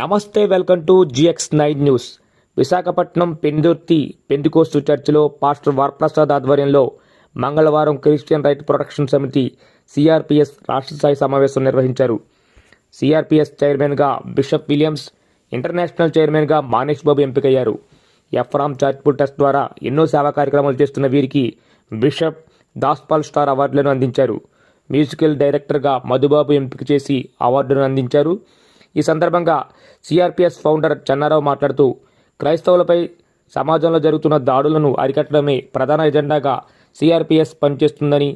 నమస్తే welcome to GX nine news. Visakhapatnam Pendurthi Pentecost చర్చిలో pastor Varaprasad ఆధ్వర్యంలో మంగళవారం క్రిస్టియన్ రైట్ ప్రొటెక్షన్ సమితి సిఆర్పిఎస్ రాష్ట్ర స్థాయి సమావేశం నిర్వహించారు. సిఆర్పిఎస్ చైర్మన్గా బిషప్ విలియమ్స్ ఇంటర్నేషనల్ చైర్మన్గా మానేష్ బాబు ఎంపికయ్యారు. ఎఫ్రామ్ చార్జ్పూర్ ట్రస్ట్ ద్వారా ఎన్నో సేవా కార్యక్రమాలు చేస్తున్న వీరికి బిషప్ దాస్పాల్ స్టార్ అవార్డులను అందించారు. మ్యూజికల్ డైరెక్టర్గా మధుబాబు ఎంపిక చేసి అవార్డును అందించారు. ఈ సందర్భంగా సిఆర్పిఎస్ ఫౌండర్ చెన్నారావు మాట్లాడుతూ క్రైస్తవులపై సమాజంలో జరుగుతున్న దాడులను అరికట్టడమే ప్రధాన ఎజెండాగా సిఆర్పిఎస్ పనిచేస్తుందని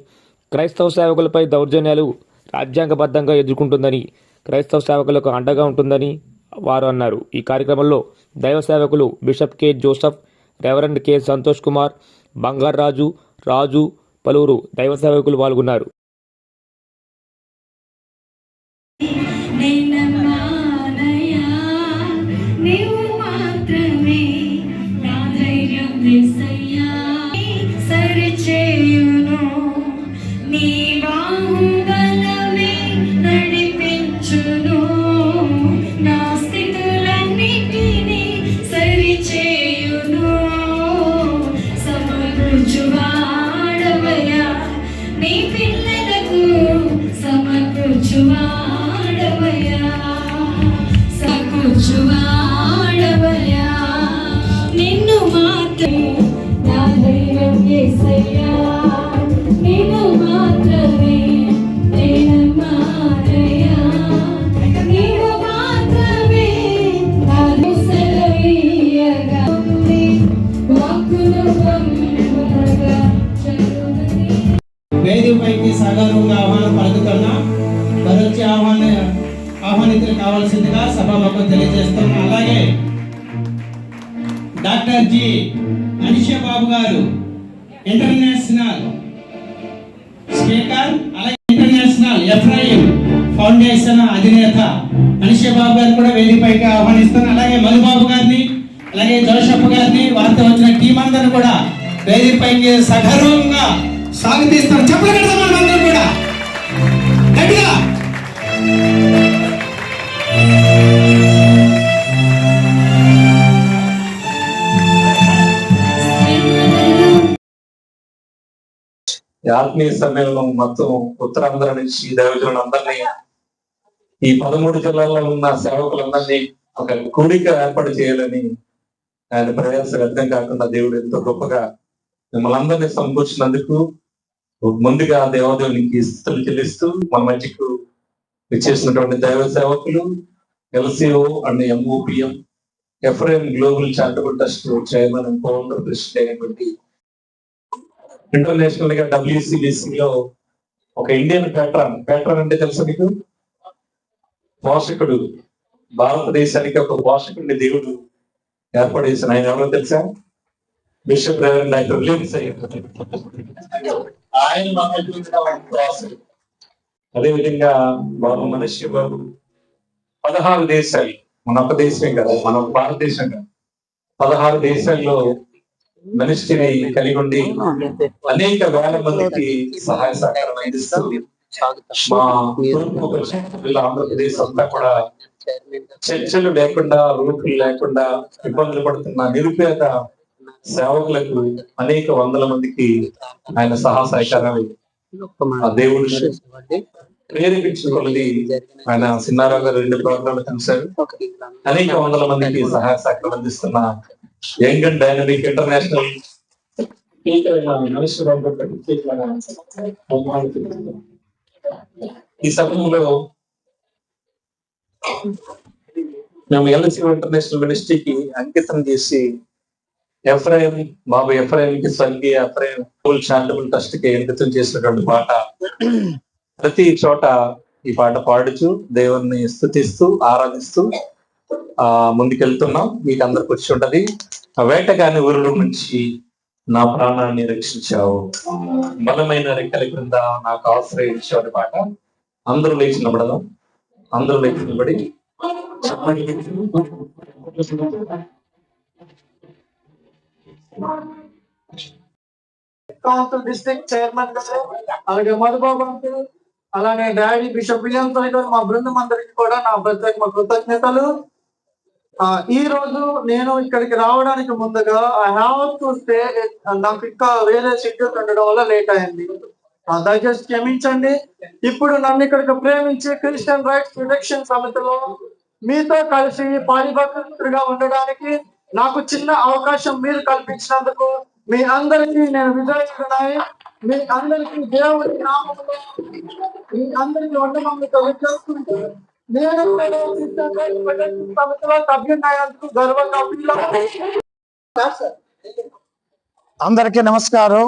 క్రైస్తవ సేవకులపై దౌర్జన్యాలు రాజ్యాంగబద్ధంగా ఎదుర్కొంటుందని క్రైస్తవ సేవకులకు అండగా ఉంటుందని వారు అన్నారు. ఈ కార్యక్రమంలో దైవ సేవకులు bishop K. Joseph reverend K. Santosh Kumar Bangaraju Raju పలువురు దైవ సేవకులు పాల్గొన్నారు. వేదికపైకి సగర్వంగా ఆహ్వానం పలుకుతున్నా మరొచ్చి ఆహ్వాన ఆహ్వానితులు కావాల్సిందిగా సభాముఖం తెలియజేస్తున్నా. అలాగే డాక్టర్ జి అనిషా బాబు గారు ఇంటర్నేషనల్ స్పీకర్ అలాగే ఇంటర్నేషనల్ ఎఫ్ఐఎం ఫౌండేషన్ అధినేత అనిషా బాబు గారిని కూడా వేదికపైకి ఆహ్వానిస్తున్నా. అలాగే మధుబాబు గారిని అలాగే జోషప్ప గారిని వారితో వచ్చిన టీం అందరూ కూడా వేదికపైకి సగర్వంగా స్వాగతిస్తాను చెప్పలు కడతాం మనమందరం కూడా. గట్టిగా. ఆత్మీయ సమ్మేళనం మొత్తం ఉత్తరాంధ్ర నుంచి దైవజనులందరినీ ఈ పదమూడు జిల్లాల్లో ఉన్న సేవకులందరినీ ఒక కూడిక ఏర్పాటు చేయాలని ఆయన ప్రయాస వ్యర్థం కాకుండా దేవుడు ఎంతో గొప్పగా మిమ్మల్ని అందరినీ సమకూర్చినందుకు ముందుగా దేవాదేవునికి స్థుతులు చెల్లిస్తూ మన మధ్యకు ఇచ్చేసినటువంటి దైవ సేవకులు LCO and MOPM FM global charitable trust chairman and founder president అయినటువంటి ఇంటర్నేషనల్గా లో ఒక ఇండియన్ ప్యాట్రన్. ప్యాట్రన్ అంటే తెలుసా మీకు? పోషకుడు. భారతదేశానికి ఒక పోషకుడిని దేవుడు ఏర్పాటు చేసిన ఆయన ఎవరో తెలుసా? బిషప్ రెవరెండ్ డాక్టర్ విలియమ్స్ అయ్యారు ఆయన మనకు అదే విధంగా బాబు మనిషి బాబు పదహారు దేశాలు. మన ఒక దేశమే కదా మన ఒక భారతదేశం కదా. పదహారు దేశాల్లో మనిషిని కలిగి ఉండి అనేక వేల మందికి సహాయ సహకారం అందిస్తూ మా తూర్పు పశ్చిమ ఆంధ్రప్రదేశ్ అంతా కూడా చర్చలు లేకుండా రూపులు లేకుండా ఇబ్బందులు పడుతున్న నిరుపేద సేవకులకు అనేక వందల మందికి ఆయన సహాయ సహకారాలు ఆ దేవుడు ప్రేరేపించుకున్నది ఆయన సిన్నారావు గారు రెండు ప్రోగ్రాంలు కలిశారు అనేక వందల మందికి సహాయ సహకారం అందిస్తున్న యంగ్ అండ్ డైనమిక్ ఇంటర్నేషనల్. ఈ సమయంలో మేము ఎల్ఎస్సి ఇంటర్నేషనల్ మినిస్ట్రీకి అంకితం చేసి ఎఫ్రాయిం బాబు ఎఫ్ఐఎం కి స్వర్గీయ ఎఫ్ఐఎం ఫుల్ చారిటబుల్ ట్రస్ట్కి అంకితం చేసినటువంటి పాట ప్రతి చోట ఈ పాట పాడుచు దేవుణ్ణి స్థుతిస్తూ ఆరాధిస్తూ ఆ ముందుకెళ్తున్నాం. మీకు అందరు వచ్చి ఉంటది. ఆ వేటగాని ఊరు నుంచి నా ప్రాణాన్ని రక్షించావు. బలమైన రెక్కల క్రింద నాకు ఆశ్రయించావు పాట అందరూ లేచి నిలబడదాం. అందరూ లేచి నిలబడి కాంతు డిస్ట్రిక్ట్ చైర్మన్ గారు అలాగే మధుబాబు అలానే డాడీ బిషప్ విలియమ్స్ గారు మా బృందం అందరికి కూడా నా ప్రత్యేక కృతజ్ఞతలు. ఈ రోజు నేను ఇక్కడికి రావడానికి ముందుగా ఐ హావ్ టు స్టే నాకు ఇంకా వేరే షెడ్యూల్ ఉండడం వల్ల లేట్ అయింది. దయచేసి క్షమించండి. ఇప్పుడు నన్ను ఇక్కడికి ప్రేమించి క్రిస్టియన్ రైట్స్ ప్రొటెక్షన్ సమితిలో మీతో కలిసి పారిభక్తుడిగా ఉండడానికి నాకు చిన్న అవకాశం మీరు కల్పించినందుకు మీ అందరికీ నేను విజయస్తున్నాయి మీ అందరికీ దేవుడి నామంలో మీ అందరికీ వందమందితో విచారుకుంటూ నేను సభ్యున్నాయందుకు గర్వంగా అందరికీ నమస్కారం.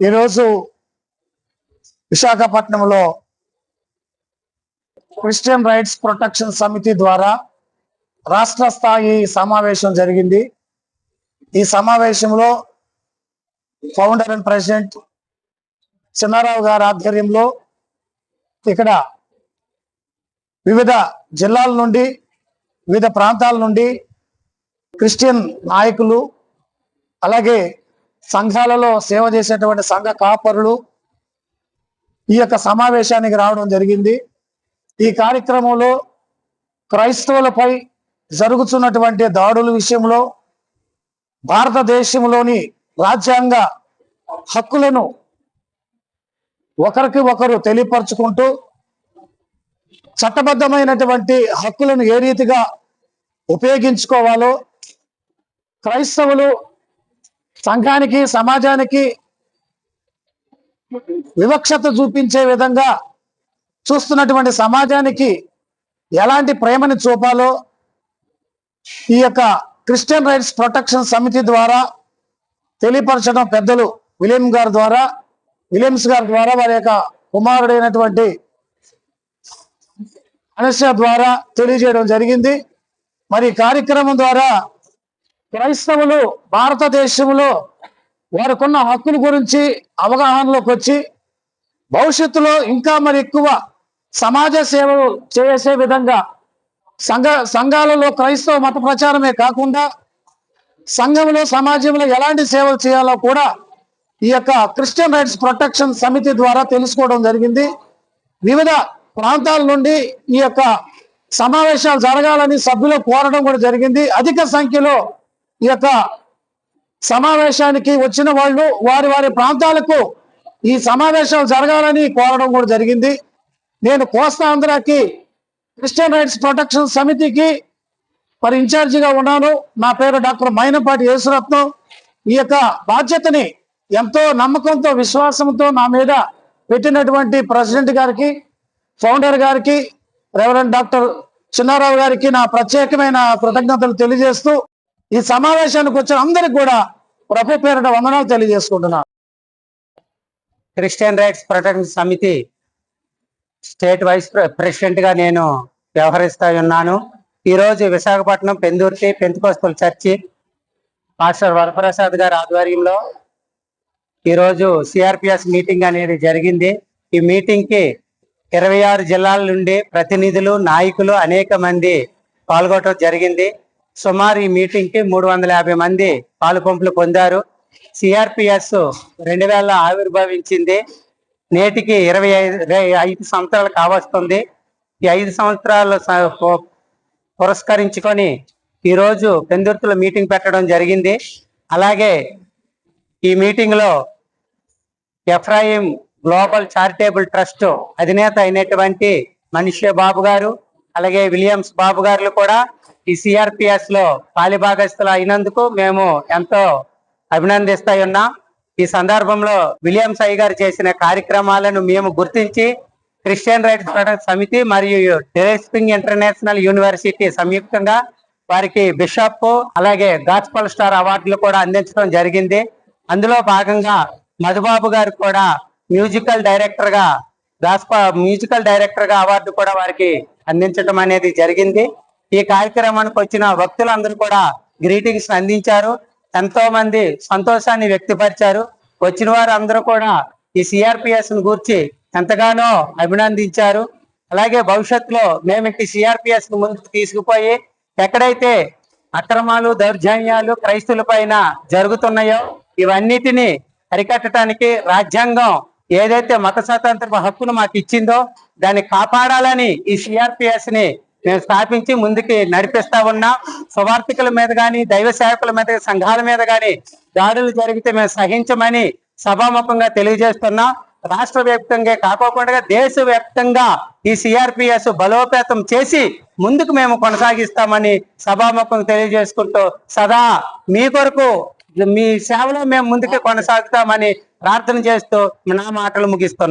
ఈరోజు విశాఖపట్నంలో క్రిస్టియన్ రైట్స్ ప్రొటెక్షన్ సమితి ద్వారా రాష్ట్ర స్థాయి సమావేశం జరిగింది. ఈ సమావేశంలో ఫౌండర్ అండ్ ప్రెసిడెంట్ చిన్నారావు గారి ఆధ్వర్యంలో ఇక్కడ వివిధ జిల్లాల నుండి వివిధ ప్రాంతాల నుండి క్రిస్టియన్ నాయకులు అలాగే సంఘాలలో సేవ చేసేటువంటి సంఘ కాపరులు ఈ యొక్క సమావేశానికి రావడం జరిగింది. ఈ కార్యక్రమంలో క్రైస్తవులపై జరుగుతున్నటువంటి దాడుల విషయంలో భారతదేశంలోని రాజ్యాంగ హక్కులను ఒకరికి ఒకరు తెలియపరచుకుంటూ చట్టబద్ధమైనటువంటి హక్కులను ఏ రీతిగా ఉపయోగించుకోవాలో క్రైస్తవులు సంఘానికి సమాజానికి వివక్షత చూపించే విధంగా చూస్తున్నటువంటి సమాజానికి ఎలాంటి ప్రేమని చూపాలో ఈ యొక్క క్రిస్టియన్ రైట్స్ ప్రొటెక్షన్ సమితి ద్వారా తెలియపరచడం పెద్దలు విలియం గారి ద్వారా విలియమ్స్ గారి ద్వారా వారి యొక్క కుమారుడైనటువంటి అనస్య ద్వారా తెలియజేయడం జరిగింది. మరి కార్యక్రమం ద్వారా క్రైస్తవులు భారతదేశంలో వారికున్న హక్కుల గురించి అవగాహనలోకి వచ్చి భవిష్యత్తులో ఇంకా మరి ఎక్కువ సమాజ సేవలు చేసే విధంగా సంఘ సంఘాలలో క్రైస్తవ మత ప్రచారమే కాకుండా సంఘంలో సమాజంలో ఎలాంటి సేవలు చేయాలో కూడా ఈ యొక్క క్రిస్టియన్ రైట్స్ ప్రొటెక్షన్ సమితి ద్వారా తెలుసుకోవడం జరిగింది. వివిధ ప్రాంతాల నుండి ఈ యొక్క సమావేశాలు జరగాలని సభ్యులు కోరడం కూడా జరిగింది. అధిక సంఖ్యలో ఈ యొక్క సమావేశానికి వచ్చిన వాళ్ళు వారి వారి ప్రాంతాలకు ఈ సమావేశాలు జరగాలని కోరడం కూడా జరిగింది. నేను కోస్తా ఆంధ్రాకి క్రిస్టియన్ రైట్స్ ప్రొటెక్షన్ సమితికి మరి ఇన్ఛార్జిగా ఉన్నాను. నా పేరు డాక్టర్ మైనపాటి యేసురత్నం. ఈ యొక్క బాధ్యతని ఎంతో నమ్మకంతో విశ్వాసంతో నా మీద పెట్టినటువంటి ప్రెసిడెంట్ గారికి ఫౌండర్ గారికి రెవరెంట్ డాక్టర్ చిన్నారావు గారికి నా ప్రత్యేకమైన కృతజ్ఞతలు తెలియజేస్తూ ఈ సమావేశానికి వచ్చిన అందరికి కూడా ప్రభు పేరిట వందనాలు తెలియజేసుకుంటున్నాను. క్రిస్టియన్ రైట్స్ ప్రొటెక్షన్ సమితి స్టేట్ వైస్ ప్రె- ప్రెసిడెంట్గా నేను వ్యవహరిస్తా ఉన్నాను. ఈరోజు విశాఖపట్నం పెందుర్తి పెంతుకోస్తుల చర్చి మాస్టర్ వరప్రసాద్ గారి ఆధ్వర్యంలో ఈరోజు సిఆర్పిఎస్ మీటింగ్ అనేది జరిగింది. ఈ మీటింగ్కి ఇరవై ఆరు జిల్లాల నుండి ప్రతినిధులు నాయకులు అనేక మంది పాల్గొనడం జరిగింది. సుమారు ఈ మీటింగ్కి మూడు వందల యాభై మంది పాలు పంపులు పొందారు. సిఆర్పిఎస్ రెండు వేల ఆవిర్భవించింది. నేటికి ఇరవై ఐదు ఐదు సంవత్సరాలు కావస్తుంది. ఈ ఐదు సంవత్సరాలు పురస్కరించుకొని ఈరోజు రోజు పెందుర్తిలో మీటింగ్ పెట్టడం జరిగింది. అలాగే ఈ మీటింగ్లో ఎఫ్రాయిం గ్లోబల్ చారిటేబుల్ ట్రస్ట్ అధినేత అయినటువంటి మనిషి బాబు గారు అలాగే విలియమ్స్ బాబు గారు కూడా ఈ సిఆర్పిఎస్లో పాలిభాగస్తులు అయినందుకు మేము ఎంతో అభినందిస్తా ఉన్నాం ఈ సందర్భంలో విలియం సాయి గారు చేసిన కార్యక్రమాలను మేము గుర్తించి క్రిస్టియన్ రైట్స్ సమితి మరియు టెరెస్పింగ్ ఇంటర్నేషనల్ యూనివర్సిటీ సంయుక్తంగా వారికి బిషప్ అలాగే గాస్పల్ స్టార్ అవార్డులు కూడా అందించడం జరిగింది. అందులో భాగంగా మధుబాబు గారు కూడా మ్యూజికల్ డైరెక్టర్గా గాస్ప మ్యూజికల్ డైరెక్టర్గా అవార్డు కూడా వారికి అందించడం అనేది జరిగింది. ఈ కార్యక్రమానికి వచ్చిన భక్తులందరూ కూడా గ్రీటింగ్స్ అందించారు. ఎంతో మంది సంతోషాన్ని వ్యక్తపరిచారు. వచ్చిన వారు అందరూ కూడా ఈ సిఆర్పిఎస్ను గూర్చి ఎంతగానో అభినందించారు. అలాగే భవిష్యత్తులో మేము ఈ సిఆర్పిఎస్ను ముందుకు తీసుకుపోయి ఎక్కడైతే అక్రమాలు దౌర్జన్యాలు క్రైస్తుల పైన జరుగుతున్నాయో ఇవన్నిటిని అరికట్టడానికి రాజ్యాంగం ఏదైతే మత స్వాతంత్ర హక్కును మాకు ఇచ్చిందో దాన్ని కాపాడాలని ఈ సిఆర్పిఎస్ని మేము స్థాపించి ముందుకి నడిపిస్తా ఉన్నాం. సువార్థికుల మీద కానీ దైవ సేవకుల మీద సంఘాల మీద కానీ దాడులు జరిగితే మేము సహించమని సభాముఖంగా తెలియజేస్తున్నాం. రాష్ట్ర వ్యాప్తంగా కాకోకుండా దేశ వ్యాప్తంగా ఈ సిఆర్పిఎస్ బలోపేతం చేసి ముందుకు మేము కొనసాగిస్తామని సభాముఖం తెలియజేసుకుంటూ సదా మీ కొరకు మీ సేవలో మేము ముందుకు కొనసాగుతామని ప్రార్థన చేస్తూ నా మాటలు ముగిస్తున్నాం.